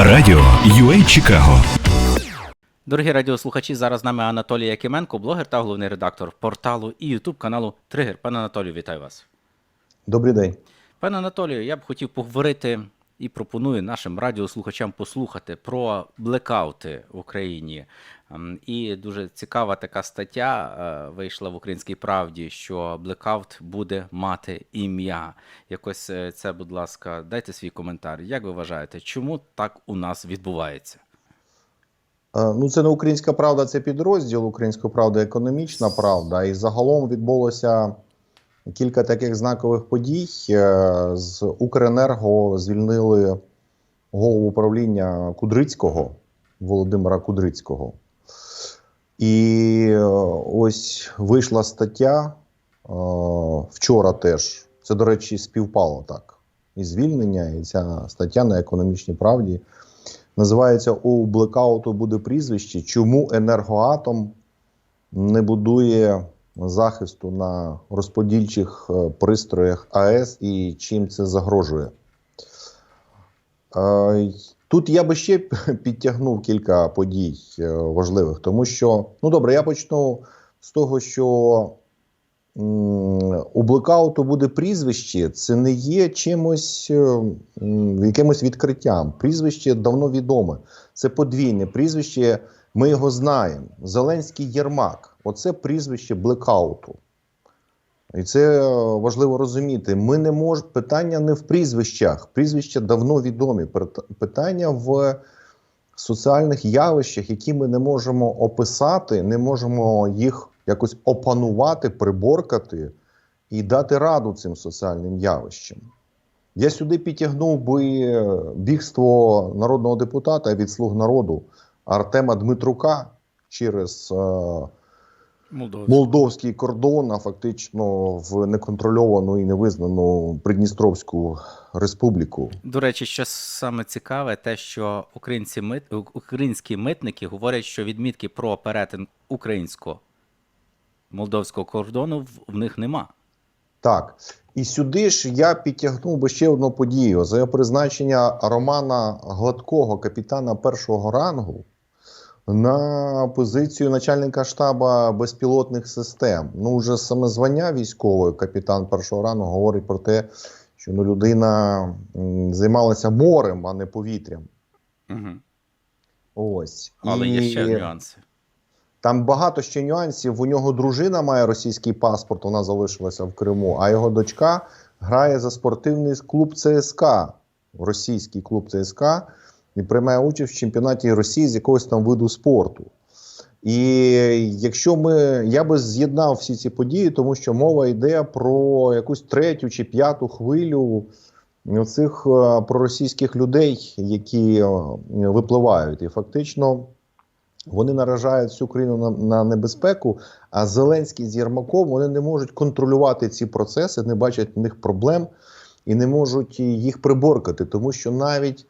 Радіо UA Чикаго. Дорогі радіослухачі, зараз з нами Анатолій Якименко, блогер та головний редактор порталу і ютуб каналу Тригер. Пане Анатолію, вітаю вас. Добрий день. Пане Анатолію, я б хотів поговорити і пропоную нашим радіослухачам послухати про блекаути в Україні. Ем, І дуже цікава така стаття е, вийшла в Українській правді, що блекаут буде мати ім'я. Якось е, це, будь ласка, дайте свій коментар. Як ви вважаєте, чому так у нас відбувається? Е, Ну, це не українська правда, це підрозділ. Українська правда економічна правда. І загалом відбулося кілька таких знакових подій. З Укренерго звільнили голову управління Кудрицького Володимира Кудрицького. І е, ось вийшла стаття е, вчора теж. Це, до речі, співпало так. І звільнення, і ця стаття на економічній правді. Називається у блекауту буде прізвище. Чому енергоатом не будує захисту на розподільчих е, пристроях АЕС і чим це загрожує? Тут я би ще підтягнув кілька подій е, важливих, тому що, ну добре, я почну з того, що у блекауту буде прізвище, це не є чимось е, якимось відкриттям. Прізвище давно відоме. Це подвійне прізвище. Ми його знаємо. Зеленський Єрмак. Оце прізвище блекауту. І це е, важливо розуміти. Ми не мож... питання не в прізвищах. Прізвища давно відомі. Питання в соціальних явищах, які ми не можемо описати, не можемо їх якось опанувати, приборкати і дати раду цим соціальним явищам. Я сюди підтягнув би бігство народного депутата від слуг народу Артема Дмитрука через е, Молдовський. молдовський кордон, а фактично в неконтрольовану і невизнану Придністровську республіку. До речі, що саме цікаве, те, що українці мит... українські митники говорять, що відмітки про перетин українсько-молдовського кордону в- в них нема. Так, і сюди ж я підтягнув би ще одну подію. За призначення Романа Гладкого, капітана першого рангу, на позицію начальника штаба безпілотних систем. Ну, вже саме звання військової, капітан першого рангу, говорить про те, що ну, людина займалася морем, а не повітрям. Угу. Ось. Але є ще нюанси. Там багато ще нюансів. У нього дружина має російський паспорт, вона залишилася в Криму, а його дочка грає за спортивний клуб ЦСКА, російський клуб ЦСКА, і приймає участь в чемпіонаті Росії з якогось там виду спорту. І якщо ми я би з'єднав всі ці події, тому що мова йде про якусь третю чи п'яту хвилю цих проросійських людей, які е, випливають, і фактично вони наражають всю країну на, на небезпеку. А Зеленський з Єрмаком вони не можуть контролювати ці процеси, не бачать в них проблем і не можуть їх приборкати, тому що навіть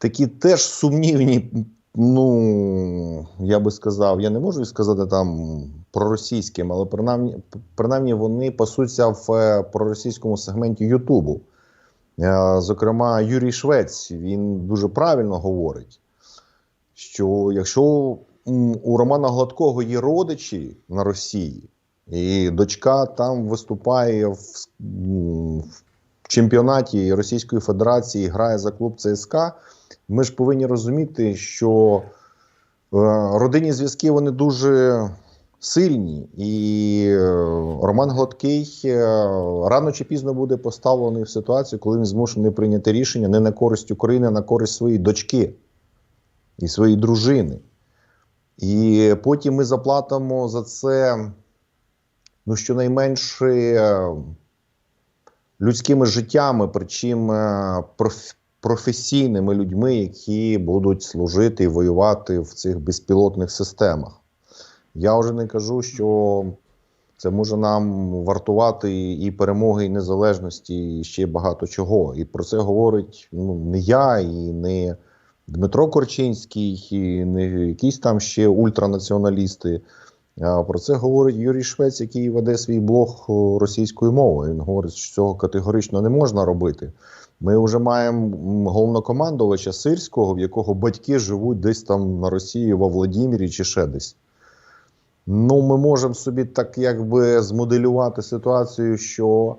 такі теж сумнівні, ну я би сказав, я не можу сказати там проросійським, але принаймні, принаймні вони пасуться в е, проросійському сегменті Ютубу. Е, Зокрема, Юрій Швець він дуже правильно говорить, що якщо у Романа Гладкого є родичі на Росії, і дочка там виступає в, в чемпіонаті Російської Федерації, грає за клуб ЦСКА, ми ж повинні розуміти, що е, родинні зв'язки вони дуже сильні, і е, Роман Гладкий е, рано чи пізно буде поставлений в ситуацію, коли він змушений прийняти рішення не на користь України, а на користь своєї дочки і своєї дружини. І потім ми заплатимо за це ну, щонайменше людськими життями, проф- професійними людьми, які будуть служити і воювати в цих безпілотних системах. Я вже не кажу, що це може нам вартувати і перемоги, і незалежності, і ще багато чого. І про це говорить ну, не я, і не Дмитро Корчинський, і не якісь там ще ультранаціоналісти. Про це говорить Юрій Швець, який веде свій блог о, російською мовою. Він говорить, що цього категорично не можна робити. Ми вже маємо головнокомандувача сирського, в якого батьки живуть десь там на Росії, во Владимирі чи ще десь. Ну, ми можемо собі так якби змоделювати ситуацію, що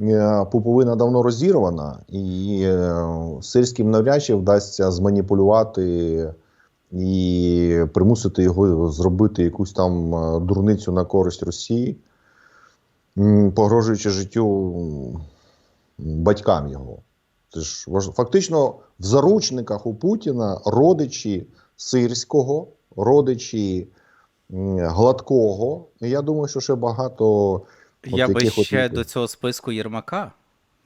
е, пуповина давно розірвана, і е, сирським навряд чи вдасться зманіпулювати і примусити його зробити якусь там е, дурницю на користь Росії, погрожуючи життю батькам його. Це ж фактично в заручниках у Путіна родичі сирського, родичі гладкого. Я думаю, що ще багато. от Я би таких от ще до цього списку Єрмака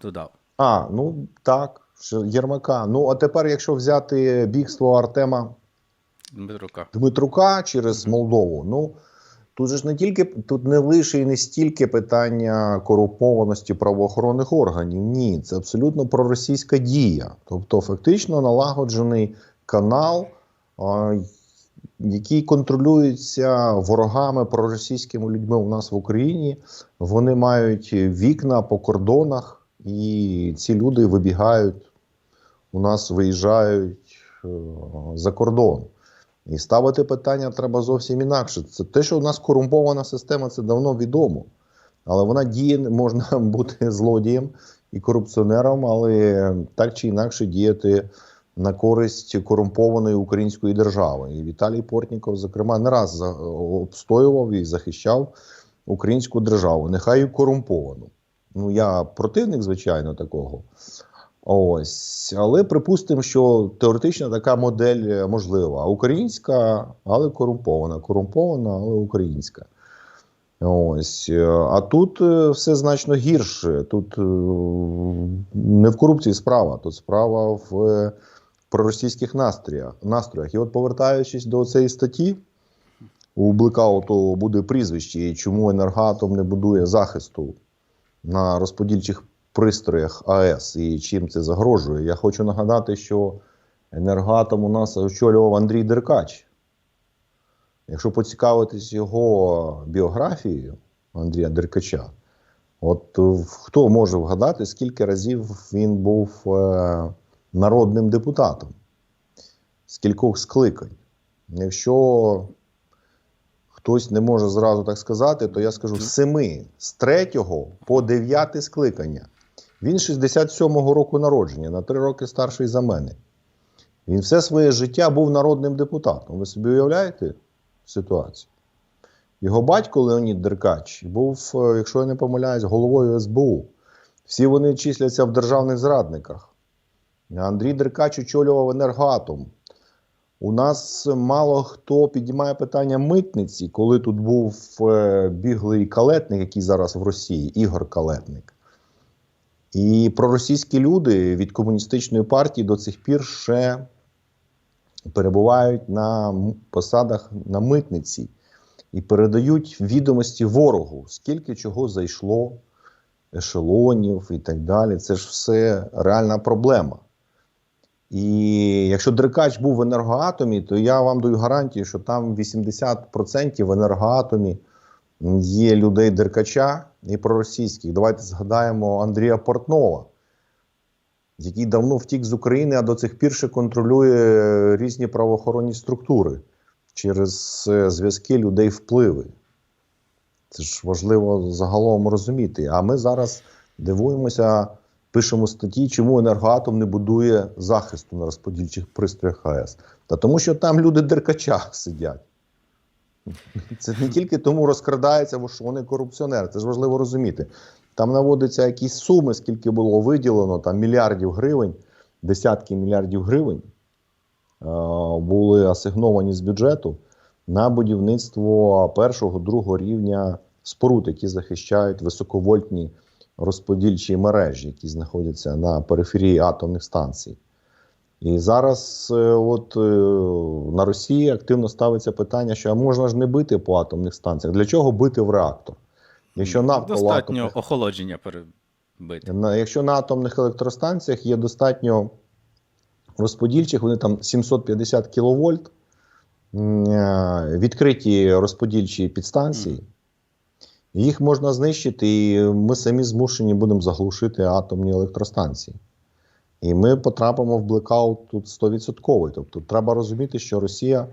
додав. А, ну так, Єрмака. Ну, а тепер, якщо взяти бігство Артема Дмитрука. Дмитрука через Молдову. Ну тут же ж не тільки тут не лише і не стільки питання корумпованості правоохоронних органів. Ні, це абсолютно проросійська дія. Тобто, фактично налагоджений канал, а, який контролюється ворогами проросійськими людьми у нас в Україні. Вони мають вікна по кордонах, і ці люди вибігають у нас, виїжджають е, за кордон. І ставити питання треба зовсім інакше. Це те, що у нас корумпована система, це давно відомо. Але вона діє, можна бути злодієм і корупціонером, але так чи інакше діяти на користь корумпованої української держави. І Віталій Портніков, зокрема, не раз обстоював і захищав українську державу, нехай і корумповану. Ну, я противник, звичайно, такого. Ось, але припустимо, що теоретично така модель е, можлива. Українська, але корумпована. Корумпована, але українська. Ось. е, А тут е, все значно гірше. Тут не в корупції справа, тут справа в проросійських настроях. настроях. І от повертаючись до цієї статті, у блекауту буде прізвище, чому енергоатом не будує захисту на розподільчих пристроях АЕС і чим це загрожує. Я хочу нагадати, що енергоатом у нас очолював Андрій Деркач. Якщо поцікавитись його біографією Андрія Деркача, от е, хто може вгадати, скільки разів він був е, народним депутатом? З кількох скликань? Якщо хтось не може зразу так сказати, то я скажу з семи, з третього по дев'яте скликання. Він 67-го року народження, на три роки старший за мене. Він все своє життя був народним депутатом. Ви собі уявляєте ситуацію? Його батько Леонід Деркач був, е, якщо я не помиляюсь, головою СБУ. Всі вони числяться в державних зрадниках. Андрій Деркач очолював енергоатом. У нас мало хто підіймає питання митниці, коли тут був е, біглий калетник, який зараз в Росії, Ігор Калетник. І проросійські люди від комуністичної партії до цих пір ще перебувають на посадах на митниці і передають відомості ворогу, скільки чого зайшло, ешелонів і так далі. Це ж все реальна проблема. І якщо Деркач був в енергоатомі, то я вам даю гарантію, що там 80% в енергоатомі є людей Деркача і проросійських. Давайте згадаємо Андрія Портнова, який давно втік з України, а до цих пір ще контролює різні правоохоронні структури через е, зв'язки людей впливи. Це ж важливо загалом розуміти. А ми зараз дивуємося, пишемо статті, чому енергоатом не будує захисту на розподільчих пристроях АЕС. Та тому, що там люди деркача сидять. Це не тільки тому розкрадається, бо що вони корупціонери. Це ж важливо розуміти. Там наводяться якісь суми, скільки було виділено, там мільярдів гривень, десятки мільярдів гривень е, були асигновані з бюджету на будівництво першого, другого рівня споруд, які захищають високовольтні розподільчі мережі, які знаходяться на периферії атомних станцій. І зараз е, от, е, на Росії активно ставиться питання, що а можна ж не бити по атомних станціях. Для чого бити в реактор? Якщо навколо Достатньо атомних, охолодження перебити. якщо на атомних електростанціях є достатньо розподільчих, вони там 750 кВт, е, відкриті розподільчі підстанції. Їх можна знищити, і ми самі змушені будемо заглушити атомні електростанції. І ми потрапимо в блекаут тут 100%. Тобто треба розуміти, що Росія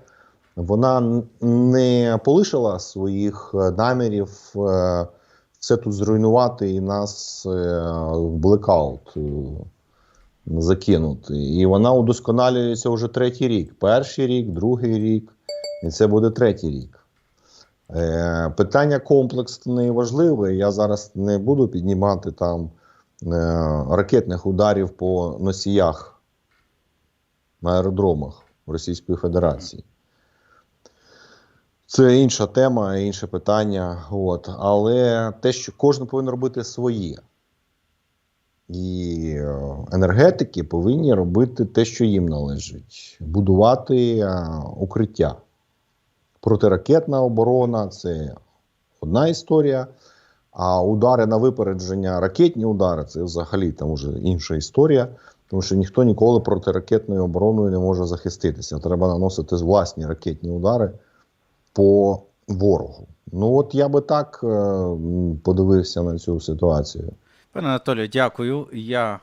вона не полишила своїх е, намірів е, все тут зруйнувати і нас е, в блекаут закинути. І вона удосконалюється вже третій рік. Перший рік, другий рік, і це буде третій рік. Питання комплексне і важливе. Я зараз не буду піднімати там ракетних ударів по носіях на аеродромах Російської Федерації. Це інша тема, інше питання. От. Але те, що кожен повинен робити своє. І е, енергетики повинні робити те, що їм належить: будувати е, укриття. Протиракетна оборона це одна історія. А удари на випередження, ракетні удари це взагалі там уже інша історія, тому що ніхто ніколи протиракетною обороною не може захиститися. Треба наносити власні ракетні удари по ворогу. Ну от я би так е, подивився на цю ситуацію. Пане Анатолію, дякую. Я, е,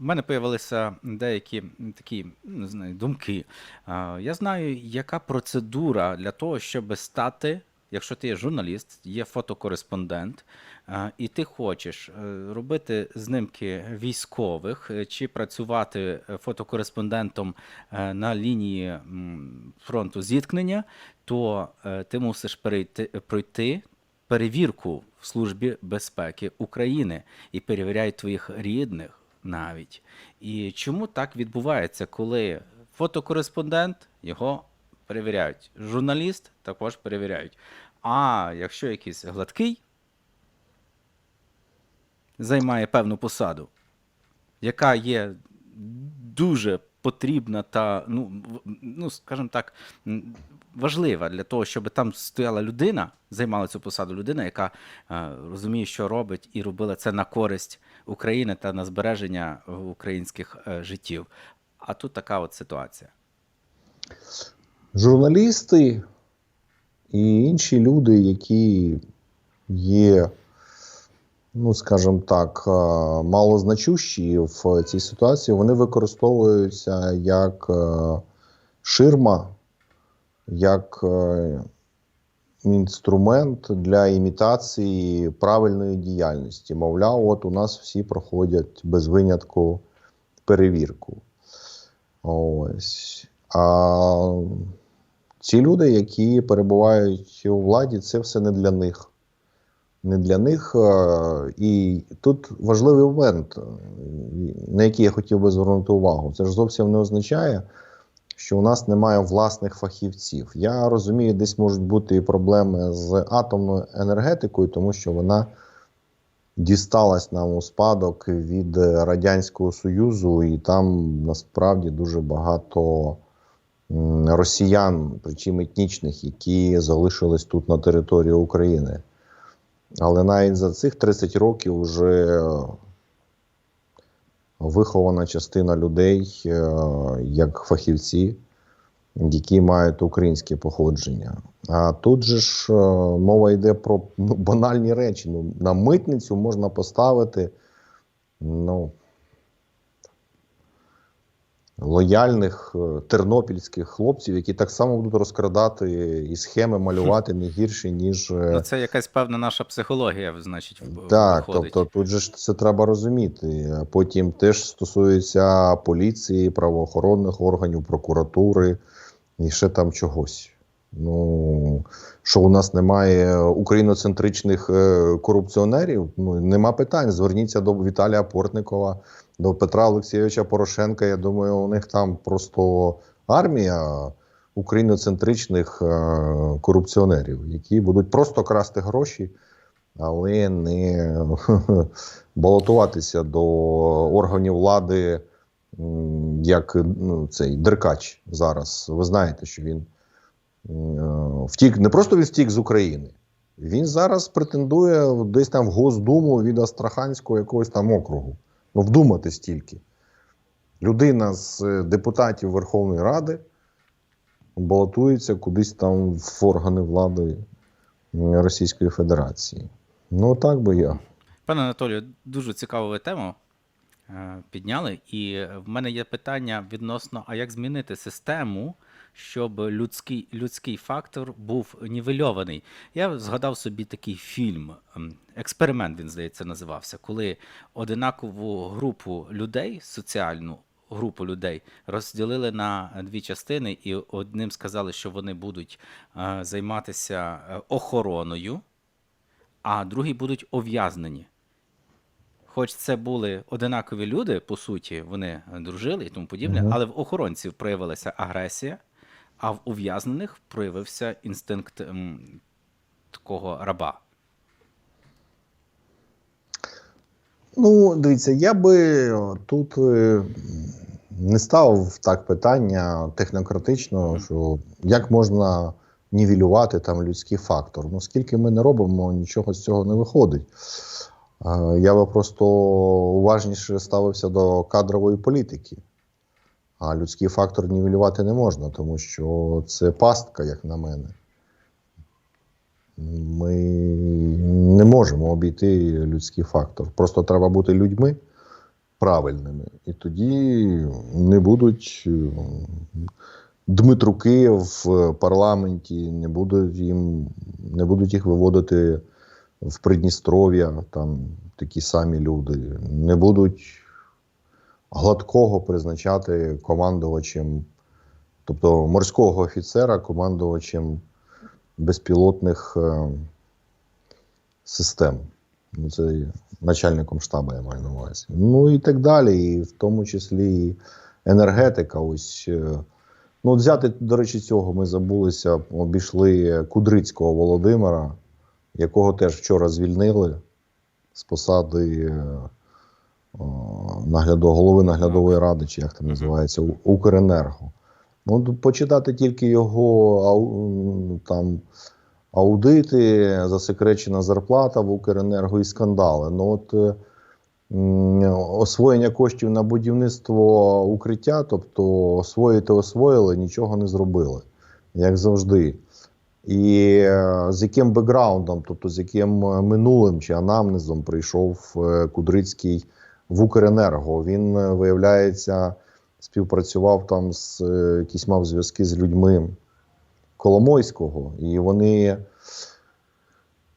в мене появилися деякі такі не знаю, думки. Я знаю, яка процедура для того, щоб стати, якщо ти є журналіст, є фотокореспондент, і ти хочеш е, робити знимки військових е, чи працювати е, фотокореспондентом на лінії фронту зіткнення, то ти мусиш перейти, пройти перевірку в Службі безпеки України і перевіряють твоїх рідних навіть. І чому так відбувається, коли фотокореспондент його перевіряють, журналіст також перевіряють. А якщо якийсь гладкий займає певну посаду, яка є дуже потрібна та, ну, ну скажімо так, важлива для того, щоб там стояла людина, займала цю посаду людина, яка е, розуміє, що робить, і робила це на користь України та на збереження українських е, життів. А тут така от ситуація. Журналісти і інші люди, які є, ну скажімо так, е, малозначущі в цій ситуації, вони використовуються як е, ширма, як е, інструмент для імітації правильної діяльності. Мовляв, от у нас всі проходять без винятку перевірку. Ось. А ці люди, які перебувають у владі, це все не для них. Не для них. е, І тут важливий момент, е, на який я хотів би звернути увагу. Це ж зовсім не означає, що у нас немає власних фахівців. Я розумію, десь можуть бути і проблеми з атомною енергетикою, тому що вона дісталась нам у спадок від Радянського Союзу, і там насправді дуже багато росіян, причому етнічних, які залишились тут на території України. Але навіть за цих 30 років вже вихована частина людей е, як фахівці, які мають українське походження. А тут же ж е, мова йде про банальні речі. Ну, на митницю можна поставити ну, лояльних е, тернопільських хлопців, які так само будуть розкрадати і схеми малювати не гірше, ніж. е, Ну, це якась певна наша психологія, значить, так, виходить. тобто тут же це треба розуміти. Потім теж стосується поліції, правоохоронних органів, прокуратури і ще там чогось. Ну, що у нас немає україноцентричних е, корупціонерів, ну нема питань. Зверніться до Віталія Портникова, до Петра Олексійовича Порошенка. Я думаю, у них там просто армія україноцентричних е, корупціонерів, які будуть просто красти гроші але не балотуватися до органів влади як ну, цей Деркач зараз. Ви знаєте, що він втік, не просто він втік з України. Він зараз претендує десь там в Госдуму від Астраханського якогось там округу. Ну, вдуматись тільки. Людина з е, депутатів Верховної Ради балотується кудись там в органи влади Російської Федерації. Ну, так би я. Пане Анатолію, дуже цікаву ви тему е, підняли. І в мене є питання відносно: а як змінити систему, щоб людський, людський фактор був нівельований? Я згадав собі такий фільм, експеримент, він здається, називався, коли одинакову групу людей, соціальну групу людей, розділили на дві частини, і одним сказали, що вони будуть е, займатися е, охороною а другі будуть ув'язнені. Хоч це були одинакові люди, по суті, вони дружили і тому подібне, але в охоронців проявилася агресія, а в ув'язнених проявився інстинкт м, такого раба. Ну, дивіться, я би тут е, не ставив так питання технократично, що як можна нівелювати там людський фактор. Ну, скільки ми не робимо, нічого з цього не виходить. Е, Я би просто уважніше ставився до кадрової політики. А людський фактор нівелювати не можна, тому що це пастка, як на мене. Ми не можемо обійти людський фактор. Просто треба бути людьми правильними. І тоді не будуть е, Дмитруки в парламенті, не будуть їм, не будуть їх виводити в Придністров'я, там такі самі люди, не будуть гладкого призначати командувачем, тобто морського офіцера, командувачем безпілотних е, систем. Ну, це начальником штабу, я маю на увазі. Ну і так далі. І в тому числі і енергетика. Ось, е, ну, взяти, до речі, цього ми забулися, обійшли Кудрицького Володимира, якого теж вчора звільнили з посади е, о, нагляду, голови наглядової ради, чи як там називається, Укренерго. Ну, почитати тільки його там аудити, засекречена зарплата в Укренерго і скандали. Ну от е, освоєння коштів на будівництво укриття, тобто освоїти освоїли, нічого не зробили, як завжди. І е, з яким бекграундом, тобто з яким е, минулим чи анамнезом прийшов Кудрицький в Укренерго. Він, е, виявляється, співпрацював там з е, якісь мав зв'язки з людьми Коломойського, і вони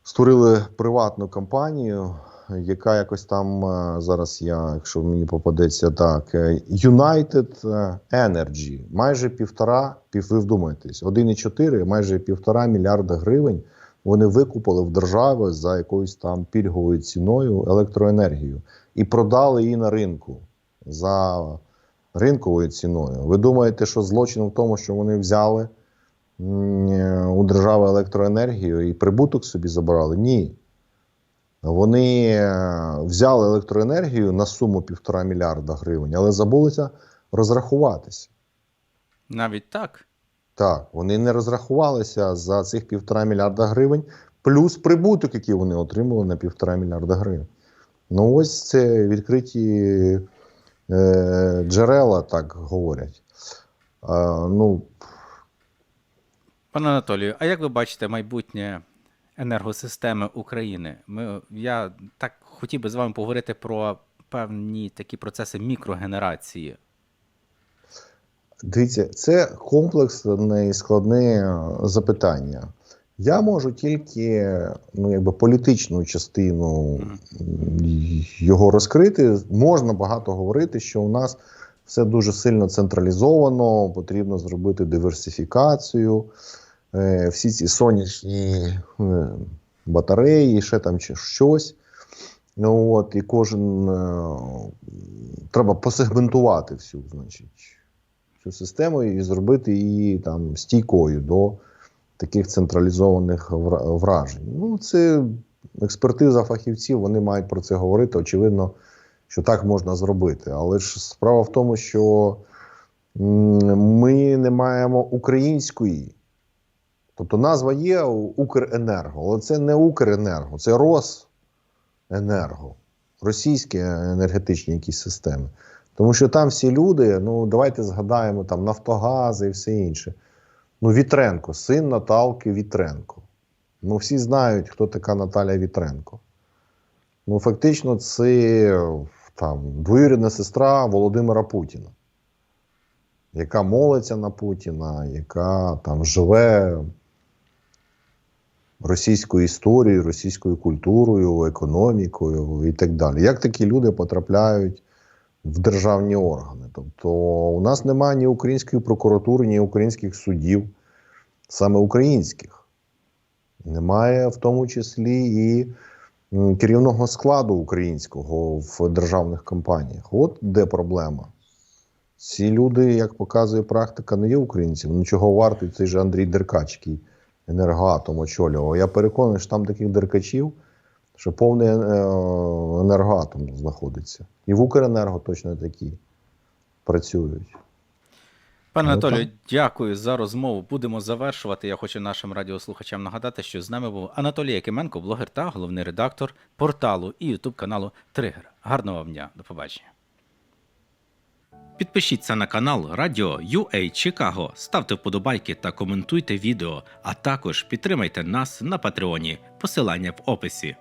створили приватну компанію, яка якось там е, зараз я, якщо мені попадеться так, е, United Energy, майже півтора, пів, ви вдумайтесь, 1,4, майже півтора мільярда гривень вони викупили в держави за якоюсь там пільговою ціною електроенергію і продали її на ринку за ринковою ціною. Ви думаєте, що злочин в тому, що вони взяли у держави електроенергію і прибуток собі забрали? Ні. Вони е, взяли електроенергію на суму півтора мільярда гривень, але забулися розрахуватися. Навіть так. Так, вони не розрахувалися за цих півтора мільярда гривень, плюс прибуток, який вони отримали на півтора мільярда гривень. Ну, ось це відкриті е, джерела, так говорять. Е, ну, Пане Анатолію, а як ви бачите майбутнє енергосистеми України? Ми, я так хотів би з вами поговорити про певні такі процеси мікрогенерації. Дивіться, це комплексне і складне е, запитання. Я можу тільки ну, якби політичну частину його розкрити. Можна багато говорити, що у нас все дуже сильно централізовано, потрібно зробити диверсифікацію. Е, всі ці сонячні е, батареї, ще там чи щось. Ну, от, і кожен треба посегментувати всю, значить, цю систему і зробити її там стійкою до таких централізованих вражень. Ну, це експертиза фахівців, вони мають про це говорити. Очевидно, що так можна зробити. Але ж справа в тому, що ми не маємо української. Тобто назва є Укренерго, але це не Укренерго, це Росенерго, російські енергетичні якісь системи. Тому що там всі люди, ну давайте згадаємо там Нафтогаз і все інше. Ну, Вітренко, син Наталки Вітренко. Ну, всі знають, хто така Наталя Вітренко. Ну, фактично, це там, двоюрідна сестра Володимира Путіна, яка молиться на Путіна, яка там живе російською історією, російською культурою, економікою і так далі. Як такі люди потрапляють в державні органи? Тобто, у нас немає ні української прокуратури, ні українських судів, саме українських. Немає в тому числі і керівного складу українського в державних компаніях. От де проблема. Ці люди, як показує практика, не є українцями. Ну чого вартий цей же Андрій Деркач, який енергоатом очолював. Я переконаний, що там таких деркачів, що повний е, енергоатом знаходиться. І в Укренерго точно такі працюють. Пане Ну, Анатолію, дякую за розмову. Будемо завершувати. Я хочу нашим радіослухачам нагадати, що з нами був Анатолій Якименко, блогер та головний редактор порталу і ютуб каналу Тригер. Гарного вам дня, до побачення. Підпишіться на канал Радіо UA Чикаго, ставте вподобайки та коментуйте відео, а також підтримайте нас на Патреоні. Посилання в описі.